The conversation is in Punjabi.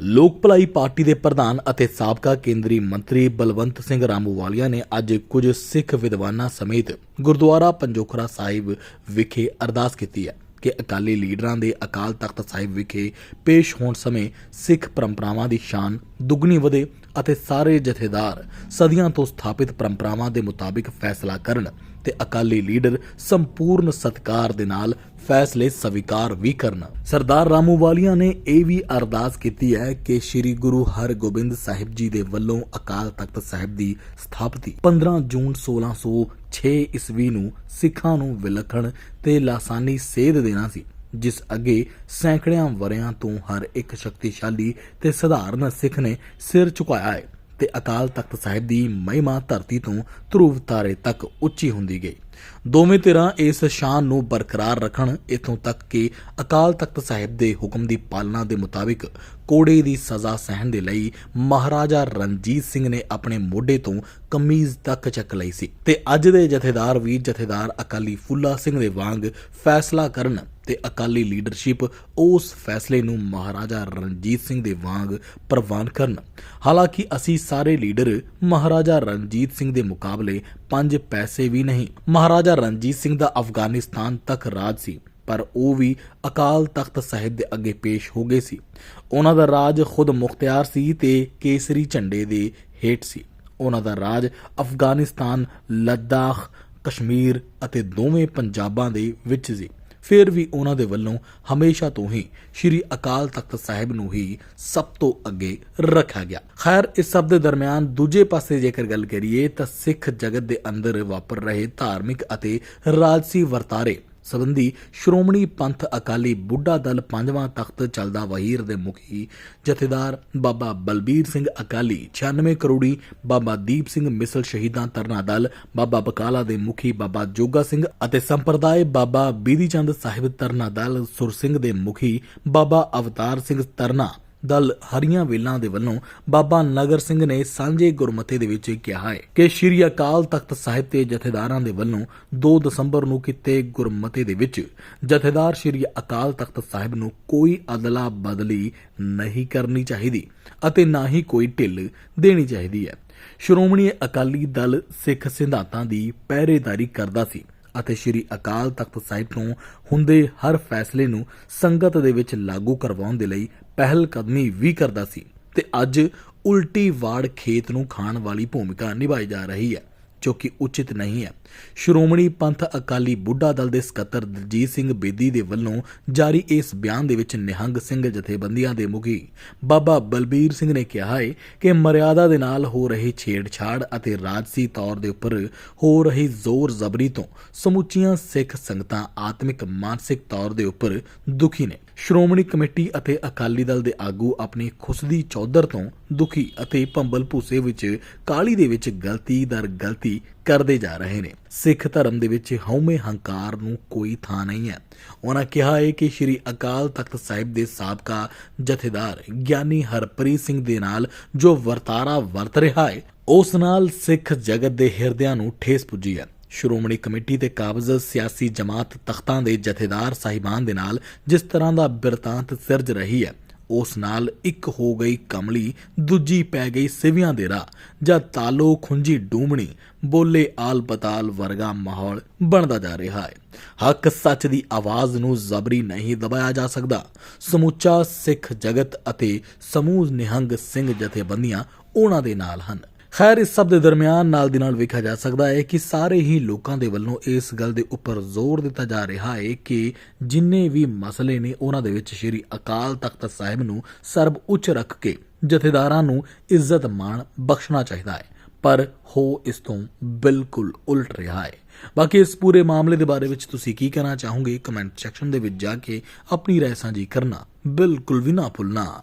ਲੋਕ ਭਲਾਈ ਪਾਰਟੀ ਦੇ ਪ੍ਰਧਾਨ ਅਤੇ ਸਾਬਕਾ ਕੇਂਦਰੀ ਮੰਤਰੀ ਬਲਵੰਤ ਸਿੰਘ ਰਾਮੂਵਾਲੀਆ ਨੇ ਅੱਜ ਕੁਝ ਸਿੱਖ ਵਿਦਵਾਨਾਂ ਸਮੇਤ ਗੁਰਦੁਆਰਾ ਪੰਜੋਖਰਾ ਸਾਹਿਬ ਵਿਖੇ ਅਰਦਾਸ ਕੀਤੀ ਹੈ ਕਿ ਅਕਾਲੀ ਲੀਡਰਾਂ ਦੇ ਅਕਾਲ ਤਖਤ ਸਾਹਿਬ ਵਿਖੇ ਪੇਸ਼ ਹੋਣ ਸਮੇਂ ਸਿੱਖ ਪਰੰਪਰਾਵਾਂ ਦੀ ਸ਼ਾਨ ਦੁੱਗਣੀ ਵਧੇ ਅਤੇ ਸਾਰੇ ਜਥੇਦਾਰ ਸਦੀਆਂ ਤੋਂ ਸਥਾਪਿਤ ਪਰੰਪਰਾਵਾਂ ਦੇ ਮੁਤਾਬਿਕ ਫੈਸਲਾ ਕਰਨ ਤੇ ਅਕਾਲੀ ਲੀਡਰ ਸੰਪੂਰਨ ਸਤਕਾਰ ਦੇ ਨਾਲ ਫੈਸਲੇ ਸਵੀਕਾਰ ਵੀ ਕਰਨ। ਸਰਦਾਰ ਰਾਮੂਵਾਲੀਆ ਨੇ ਇਹ ਵੀ ਅਰਦਾਸ ਕੀਤੀ ਹੈ ਕਿ ਸ੍ਰੀ ਗੁਰੂ ਹਰਗੋਬਿੰਦ ਸਾਹਿਬ ਜੀ ਦੇ ਵੱਲੋਂ ਅਕਾਲ ਤਖਤ ਸਾਹਿਬ ਦੀ ਸਥਾਪਤੀ 15 ਜੂਨ 1606 ਈਸਵੀ ਨੂੰ ਸਿੱਖਾਂ ਨੂੰ ਵਿਲੱਖਣ ਤੇ ਲਾਸਾਨੀ ਸੇਧ ਦੇਣਾ ਸੀ। ਜਿਸ ਅੱਗੇ ਸੈਂਕੜਿਆਂ ਵਰਿਆਂ ਤੋਂ ਹਰ ਇੱਕ ਸ਼ਕਤੀਸ਼ਾਲੀ ਤੇ ਸਧਾਰਨ ਸਿੱਖ ਨੇ ਸਿਰ ਝੁਕਾਇਆ ਹੈ ਤੇ ਅਕਾਲ ਤਖਤ ਸਾਹਿਬ ਦੀ ਮਹਿਮਾ ਧਰਤੀ ਤੋਂ ਧਰੁਵ ਤਾਰੇ ਤੱਕ ਉੱਚੀ ਹੁੰਦੀ ਗਈ। ਦੋਵੇਂ ਧਿਰਾਂ ਇਸ ਸ਼ਾਨ ਨੂੰ ਬਰਕਰਾਰ ਰੱਖਣ, ਇਥੋਂ ਤੱਕ ਕਿ ਅਕਾਲ ਤਖਤ ਸਾਹਿਬ ਦੇ ਹੁਕਮ ਦੀ ਪਾਲਣਾ ਦੇ ਮੁਤਾਬਿਕ ਕੋੜੇ ਦੀ ਸਜ਼ਾ ਸਹਿਣ ਦੇ ਲਈ ਮਹਾਰਾਜਾ ਰਣਜੀਤ ਸਿੰਘ ਨੇ ਆਪਣੇ ਮੋਢੇ ਤੋਂ ਕਮੀਜ਼ ਤੱਕ ਚੱਕ ਲਈ ਸੀ ਤੇ ਅੱਜ ਦੇ ਜਥੇਦਾਰ ਵੀ ਜਥੇਦਾਰ ਅਕਾਲੀ ਫੁੱਲਾ ਸਿੰਘ ਦੇ ਵਾਂਗ ਫੈਸਲਾ ਕਰਨ ਤੇ ਅਕਾਲੀ ਲੀਡਰਸ਼ਿਪ ਉਸ ਫੈਸਲੇ ਨੂੰ ਮਹਾਰਾਜਾ ਰਣਜੀਤ ਸਿੰਘ ਦੇ ਵਾਂਗ ਪ੍ਰਵਾਨ ਕਰਨ। ਹਾਲਾਂਕਿ ਅਸੀਂ ਸਾਰੇ ਲੀਡਰ ਮਹਾਰਾਜਾ ਰਣਜੀਤ ਸਿੰਘ ਦੇ ਮੁਕਾਬਲੇ ਪੰਜ ਪੈਸੇ ਵੀ ਨਹੀਂ। ਮਹਾਰਾਜਾ ਰਣਜੀਤ ਸਿੰਘ ਦਾ ਅਫਗਾਨਿਸਤਾਨ ਤੱਕ ਰਾਜ ਸੀ, ਪਰ ਉਹ ਵੀ ਅਕਾਲ ਤਖਤ ਸਾਹਿਬ ਦੇ ਅੱਗੇ ਪੇਸ਼ ਹੋ ਗਏ ਸੀ। ਉਹਨਾਂ ਦਾ ਰਾਜ ਖੁਦ ਮੁਖਤਿਆਰ ਸੀ ਤੇ ਕੇਸਰੀ ਝੰਡੇ ਦੇ ਹੇਠ ਸੀ। ਉਹਨਾਂ ਦਾ ਰਾਜ ਅਫਗਾਨਿਸਤਾਨ, ਲੱਦਾਖ, ਕਸ਼ਮੀਰ ਅਤੇ ਦੋਵੇਂ ਪੰਜਾਬਾਂ ਦੇ ਵਿੱਚ ਸੀ। ਫਿਰ ਵੀ ਉਹਨਾਂ ਦੇ ਵੱਲੋਂ ਹਮੇਸ਼ਾ ਤੋਂ ਹੀ ਸ੍ਰੀ ਅਕਾਲ ਤਖਤ ਸਾਹਿਬ ਨੂੰ ਹੀ ਸਭ ਤੋਂ ਅੱਗੇ ਰੱਖਿਆ ਗਿਆ। ਖੈਰ, ਇਸ ਸਭ ਦੇ ਦਰਮਿਆਨ ਦੂਜੇ ਪਾਸੇ ਜੇਕਰ ਗੱਲ ਕਰੀਏ ਤਾਂ ਸਿੱਖ ਜਗਤ ਦੇ ਅੰਦਰ ਵਾਪਰ ਰਹੇ ਧਾਰਮਿਕ ਅਤੇ ਰਾਜਸੀ ਵਰਤਾਰੇ ਸਬੰਧੀ ਸ਼੍ਰੋਮਣੀ ਪੰਥ ਅਕਾਲੀ ਬੁੱਢਾ ਦਲ ਪੰਜਵਾਂ ਤਖਤ ਚੱਲਦਾ ਵਹੀਰ ਦੇ ਮੁਖੀ ਜਥੇਦਾਰ ਬਾਬਾ ਬਲਬੀਰ ਸਿੰਘ ਅਕਾਲੀ 96 ਕਰੋੜੀ ਬਾਬਾ ਦੀਪ ਸਿੰਘ ਮਿਸਲ ਸ਼ਹੀਦਾਂ ਤਰਨਾ ਦਲ, ਬਾਬਾ ਬਕਾਲਾ ਦੇ ਮੁਖੀ ਬਾਬਾ ਜੋਗਾ ਸਿੰਘ ਅਤੇ ਸੰਪਰਦਾਇ ਬਾਬਾ ਬੀਦੀ ਚੰਦ ਸਾਹਿਬ ਤਰਨਾ ਦਲ ਸੁਰ ਸਿੰਘ ਦੇ ਮੁਖੀ ਬਾਬਾ ਅਵਤਾਰ ਸਿੰਘ ਤਰਨਾ ਦਲ ਹਰੀਆਂ ਵੇਲਾਂ ਦੇ ਵੱਲੋਂ ਬਾਬਾ ਨਗਰ ਸਿੰਘ ਨੇ ਸਾਂਝੇ ਗੁਰਮਤੇ ਦੇ ਵਿੱਚ ਕਿਹਾ ਹੈ ਕਿ ਸ਼੍ਰੀ ਅਕਾਲ ਤਖਤ ਸਾਹਿਬ ਦੇ ਜਥੇਦਾਰਾਂ ਦੇ ਵੱਲੋਂ 2 ਦਸੰਬਰ ਨੂੰ ਕੀਤੇ ਗੁਰਮਤੇ ਦੇ ਵਿੱਚ ਜਥੇਦਾਰ ਸ਼੍ਰੀ ਅਕਾਲ ਤਖਤ ਸਾਹਿਬ ਨੂੰ ਕੋਈ ਅਦਲਾ ਬਦਲੀ ਨਹੀਂ ਕਰਨੀ ਚਾਹੀਦੀ ਅਤੇ ਨਾ ਹੀ ਕੋਈ ਢਿੱਲ ਦੇਣੀ ਚਾਹੀਦੀ ਹੈ। ਸ਼੍ਰੋਮਣੀ ਅਕਾਲੀ ਦਲ ਸਿੱਖ ਸਿਧਾਂਤਾਂ ਦੀ ਪਹਿਰੇਦਾਰੀ ਕਰਦਾ ਸੀ ਅਤੇ ਸ਼੍ਰੀ ਅਕਾਲ ਤਖਤ ਸਾਹਿਬ ਤੋਂ ਹੁੰਦੇ ਹਰ ਫੈਸਲੇ ਨੂੰ ਸੰਗਤ ਦੇ ਵਿੱਚ ਲਾਗੂ ਕਰਵਾਉਣ ਦੇ ਲਈ ਪਹਿਲ ਕਦਮੀ ਵੀ ਕਰਦਾ ਸੀ ਤੇ ਅੱਜ ਉਲਟੀ ਵਾੜ ਖੇਤ ਨੂੰ ਖਾਣ ਵਾਲੀ ਭੂਮਿਕਾ ਨਿਭਾਈ ਜਾ ਰਹੀ ਹੈ, ਜੋ ਕਿ ਉਚਿਤ ਨਹੀਂ ਹੈ। ਸ਼੍ਰੋਮਣੀ ਪੰਥ ਅਕਾਲੀ ਬੁੱਢਾ ਦਲ ਦੇ ਸਕੱਤਰ ਦਲਜੀਤ ਸਿੰਘ ਬੇਦੀ ਦੇ ਵੱਲੋਂ ਜਾਰੀ ਇਸ ਬਿਆਨ ਦੇ ਵਿੱਚ ਨਿਹੰਗ ਸਿੰਘ ਜਥੇਬੰਦੀਆਂ ਦੇ ਮੁਖੀ ਬਾਬਾ ਬਲਬੀਰ ਸਿੰਘ ਨੇ ਕਿਹਾ ਹੈ ਕਿ ਮਰਿਆਦਾ ਦੇ ਨਾਲ ਹੋ ਰਹੀ ਛੇੜਛਾੜ ਅਤੇ ਰਾਜਸੀ ਤੌਰ ਦੇ ਉੱਪਰ ਹੋ ਰਹੀ ਜ਼ੋਰ ਜ਼ਬਰੀ ਤੋਂ ਸਮੁੱਚੀਆਂ ਸਿੱਖ ਸੰਗਤਾਂ ਆਤਮਿਕ ਮਾਨਸਿਕ ਤੌਰ ਦੇ ਉੱਪਰ ਦੁਖੀ ਨੇ। ਸ਼੍ਰੋਮਣੀ ਕਮੇਟੀ ਅਤੇ ਅਕਾਲੀ ਦਲ ਦੇ ਆਗੂ ਆਪਣੀ ਖੁਸਦੀ ਚੌਧਰ ਤੋਂ ਦੁਖੀ ਅਤੇ ਭੰਬਲ ਭੂਸੇ ਵਿੱਚ ਕਾਲੀ ਦੇ ਵਿੱਚ ਗਲਤੀ ਦਰ ਗਲਤੀ ਕਰਦੇ ਜਾ ਰਹੇ ਨੇ। ਸਿੱਖ ਧਰਮ ਦੇ ਵਿੱਚ ਹਉਮੈ ਹੰਕਾਰ ਨੂੰ ਕੋਈ ਥਾਂ ਨਹੀਂ ਹੈ। ਉਹਨਾਂ ਕਿਹਾ ਹੈ ਕਿ ਸ੍ਰੀ ਅਕਾਲ ਤਖਤ ਸਾਹਿਬ ਦੇ ਸਾਬਕਾ ਜਥੇਦਾਰ ਗਿਆਨੀ ਹਰਪ੍ਰੀਤ ਸਿੰਘ ਦੇ ਨਾਲ ਜੋ ਵਰਤਾਰਾ ਵਰਤ ਰਿਹਾ ਹੈ, ਉਸ ਨਾਲ ਸਿੱਖ ਜਗਤ ਦੇ ਹਿਰਦਿਆਂ ਨੂੰ ਠੇਸ ਪੁੱਜੀ ਹੈ। ਸ਼੍ਰੋਮਣੀ ਕਮੇਟੀ ਦੇ ਕਾਬਜ਼ ਸਿਆਸੀ ਜਮਾਤ ਤਖਤਾਂ ਦੇ ਜਥੇਦਾਰ ਸਾਹਿਬਾਨ ਦੇ ਨਾਲ ਜਿਸ ਤਰ੍ਹਾਂ ਦਾ ਬਿਰਤਾਂਤ ਸਿਰਜ ਰਹੀ ਹੈ, ਉਸ ਨਾਲ ਇੱਕ ਹੋ ਗਈ ਕਮਲੀ, ਦੂਜੀ ਪੈ ਗਈ ਸਿਵਿਆਂ ਦੇ ਰਾਹ, ਜਾਂ ਤਾਲੋ ਖੁੰਜੀ ਡੂਮਣੀ, ਬੋਲੇ ਆਲ ਪਤਾਲ ਵਰਗਾ ਮਾਹੌਲ ਬਣਦਾ ਜਾ ਰਿਹਾ ਹੈ। ਹੱਕ ਸੱਚ ਦੀ ਆਵਾਜ਼ ਨੂੰ ਜ਼ਬਰੀ ਨਹੀਂ ਦਬਾਇਆ ਜਾ ਸਕਦਾ। ਸਮੁੱਚਾ ਸਿੱਖ ਜਗਤ ਅਤੇ ਸਮੂਹ ਨਿਹੰਗ ਸਿੰਘ ਜਥੇਬੰਦੀਆਂ ਉਹਨਾਂ ਦੇ ਨਾਲ ਹਨ। ਖੈਰ, ਇਸ ਸਭ ਦੇ ਦਰਮਿਆਨ ਨਾਲ ਦੀ ਨਾਲ ਵੇਖਿਆ ਜਾ ਸਕਦਾ ਹੈ ਕਿ ਸਾਰੇ ਹੀ ਲੋਕਾਂ ਦੇ ਵੱਲੋਂ ਇਸ ਗੱਲ ਦੇ ਉੱਪਰ ਜ਼ੋਰ ਦਿੱਤਾ ਜਾ ਰਿਹਾ ਹੈ ਕਿ ਜਿੰਨੇ ਵੀ ਮਸਲੇ ਨੇ ਉਹਨਾਂ ਦੇ ਵਿੱਚ ਸ਼੍ਰੀ ਅਕਾਲ ਤਖਤ ਸਾਹਿਬ ਨੂੰ ਸਰਬ ਉੱਚ ਰੱਖ ਕੇ ਜਥੇਦਾਰਾਂ ਨੂੰ ਇੱਜ਼ਤ ਮਾਣ ਬਖਸ਼ਣਾ ਚਾਹੀਦਾ ਹੈ। ਪਰ ਹੋ ਇਸ ਤੋਂ ਬਿਲਕੁਲ ਉਲਟ ਰਿਹਾ ਹੈ। ਬਾਕੀ ਇਸ ਪੂਰੇ ਮਾਮਲੇ ਦੇ ਬਾਰੇ ਵਿੱਚ ਤੁਸੀਂ ਕੀ ਕਹਿਣਾ ਚਾਹੋਗੇ? ਕਮੈਂਟ ਸੈਕਸ਼ਨ ਦੇ ਵਿੱਚ ਜਾ ਕੇ ਆਪਣੀ ਰਾਏ ਸਾਂਝੀ ਕਰਨਾ ਬਿਲਕੁਲ ਵੀ ਨਾ ਭੁੱਲਣਾ।